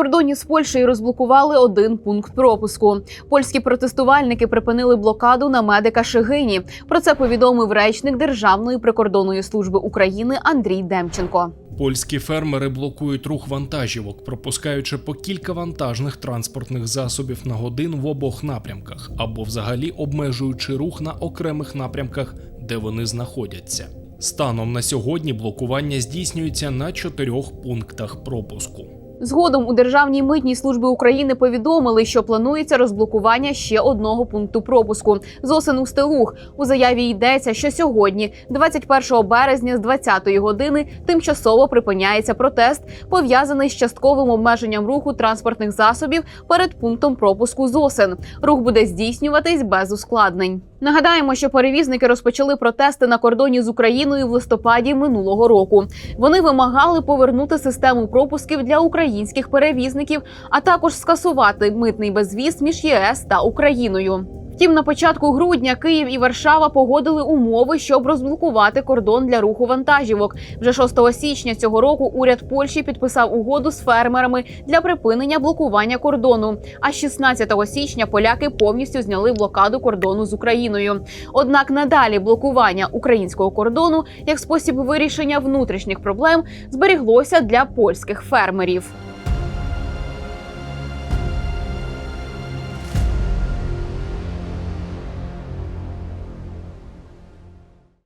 кордоні з Польщею розблокували один пункт пропуску. Польські протестувальники припинили блокаду на медика Шигині. Про це повідомив речник Державної прикордонної служби України Андрій Демченко. Польські фермери блокують рух вантажівок, пропускаючи по кілька вантажних транспортних засобів на годин в обох напрямках, або взагалі обмежуючи рух на окремих напрямках, де вони знаходяться. Станом на сьогодні блокування здійснюється на чотирьох пунктах пропуску. Згодом у Державній митній службі України повідомили, що планується розблокування ще одного пункту пропуску з осен Стелуг. У заяві йдеться, що сьогодні, 21 березня, з 20-ї години, тимчасово припиняється протест, пов'язаний з частковим обмеженням руху транспортних засобів перед пунктом пропуску з осен. Рух буде здійснюватись без ускладнень. Нагадаємо, що перевізники розпочали протести на кордоні з Україною в листопаді минулого року. Вони вимагали повернути систему пропусків для українських перевізників, а також скасувати митний безвіз між ЄС та Україною. Втім, на початку грудня Київ і Варшава погодили умови, щоб розблокувати кордон для руху вантажівок. Вже 6 січня цього року уряд Польщі підписав угоду з фермерами для припинення блокування кордону. А 16 січня поляки повністю зняли блокаду кордону з Україною. Однак надалі блокування українського кордону як спосіб вирішення внутрішніх проблем зберіглося для польських фермерів.